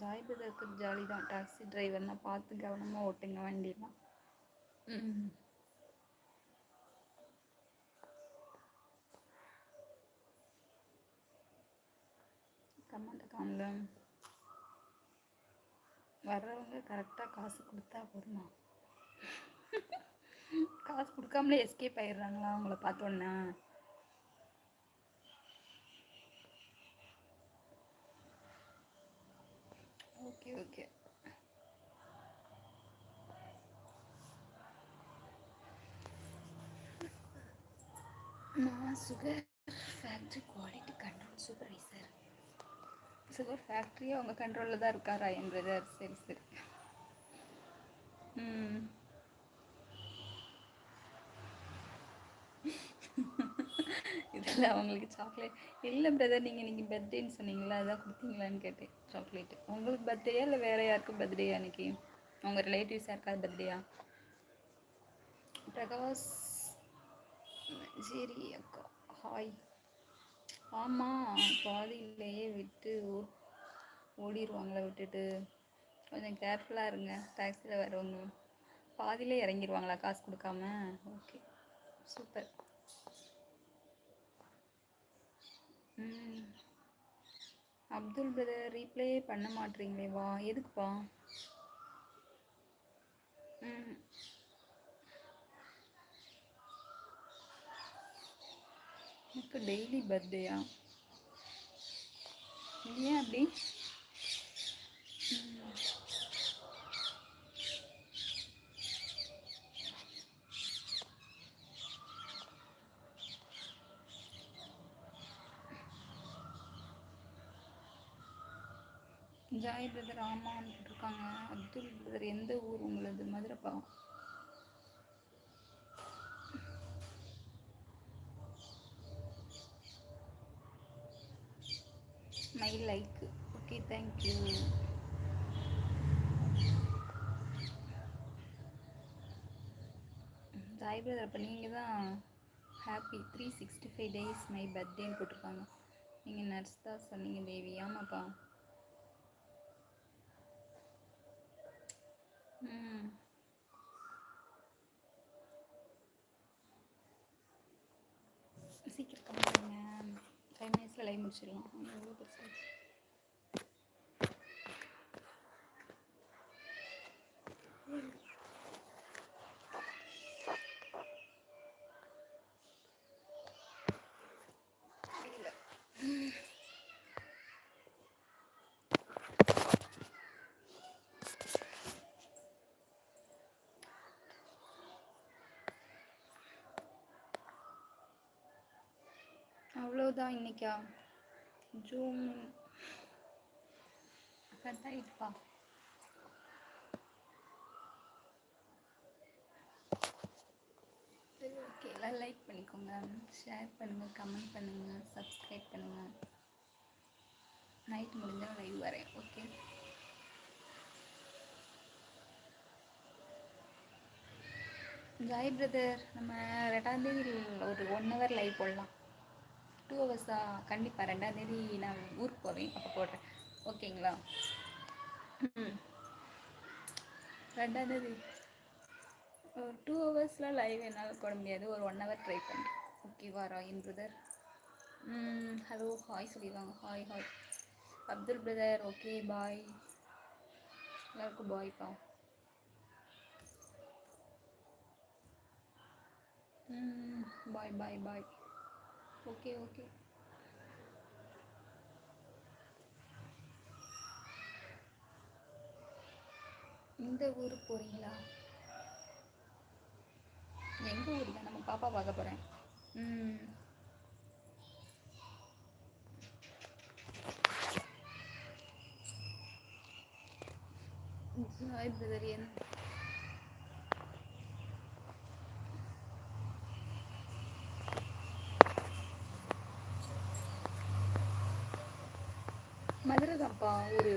Joy பிரதருக்கு jolly தான் taxi டிரைவர்னா பார்த்து கவனமாக ஓட்டுங்க வண்டிலாம் ம் கமெண்ட் காணல வர்றவங்க கரெக்டாக காசு கொடுத்தா போதுமா காசு கொடுக்காமலே எஸ்கேப் ஆயிடுறாங்களா அவங்கள பார்த்தோன்னா ஓகே ஓகே. நான் sugar factory quality control supervisor sugar ஃபேக்ட்ரியே அவங்க கண்ட்ரோலில் தான் இருக்காரா என் பிரதர் சரி சரி. ம். இல்லை அவங்களுக்கு சாக்லேட் இல்லை பிரதர் நீங்கள் நீங்கள் பர்த்டேன்னு சொன்னீங்களா அதான் கொடுத்தீங்களான்னு கேட்டேன் சாக்லேட்டு உங்களுக்கு பர்த்டேயா இல்லை வேறு யாருக்கும் பர்த்டேயா அன்னைக்கு? உங்கள் ரிலேட்டிவ்ஸ் யாருக்காவது பர்த்டேயா பிரகாஷ் சரி அக்கா ஹாய் ஆமாம் பாதியிலேயே விட்டு ஓ- ஓடிடுவாங்களே விட்டுட்டு. கொஞ்சம் கேர்ஃபுல்லாக இருங்க டாக்ஸியில் வரவங்க பாதியிலே இறங்கிடுவாங்களா காசு கொடுக்காம? ஓகே சூப்பர் ம் அப்துல் பிரதர் ரீப்ளே பண்ண மாட்டீங்களேவா எதுக்குப்பா? ம் எனக்கு டெய்லி பர்த்டேயா ஏன் அப்படி ம். ஜாய் பிரதர் ஆமான்னு போட்டிருக்காங்க. அப்துல் பிரதர் எந்த ஊர் உங்களது? மதுரைப்பா my like okay thank you joy brother அப்போ நீங்கள் தான் happy three sixty five days my பர்த்டேன்னு போட்டிருக்காங்க. நீங்கள் நர்ஸ் தான் சொன்னீங்க தேவி ஆமாப்பா. சீக்கிரம் சீக்கிரம் கம்மிங்க ஃபைவ் மினிட்ஸில் லைவ் முடிச்சிடலாம். எவ்வளோ பெருசாக அவ்வளோதான் இன்னைக்கா. ஜூம் கட் ஆகிட்டுப்பா சரி ஓகே எல்லாம் லைக் பண்ணிக்கோங்க. ஷேர் பண்ணுங்கள் கமெண்ட் பண்ணுங்கள் சப்ஸ்கிரைப் பண்ணுங்கள் நைட் முடிஞ்சால் லைவ் வரேன் ஓகே ஜாய் பிரதர் நம்ம ரெண்டாம் தேதி ஒரு ஒன் ஹவர் லைவ் போடலாம். டூ ஹவர்ஸா கண்டிப்பாக ரெண்டாந்தேதி நான் ஊருக்கு போவேன் அப்போ போடுறேன். ஓகேங்களா? ம். ஒரு டூ ஹவர்ஸில் லைவ் என்னால் போட முடியாது. ஒரு ஒன் ஹவர் ட்ரை பண்ணுறேன் ஓகேவா ராயன் பிரதர் ஹலோ ஹாய் சொல்லிடுவாங்க hi hi Abdul brother okay bye எல்லாருக்கும் பாய்ப்பா பாய் பாய் பாய் ஓகே ஓகே. இந்த ஊருக்கு போகிறீங்களா எங்கள் ஊர் தான் நம்ம பாப்பா பார்க்க போகிறேன் ம். ஜாய் பிரதர் என் மதுரை தான்ப்பா ஊர்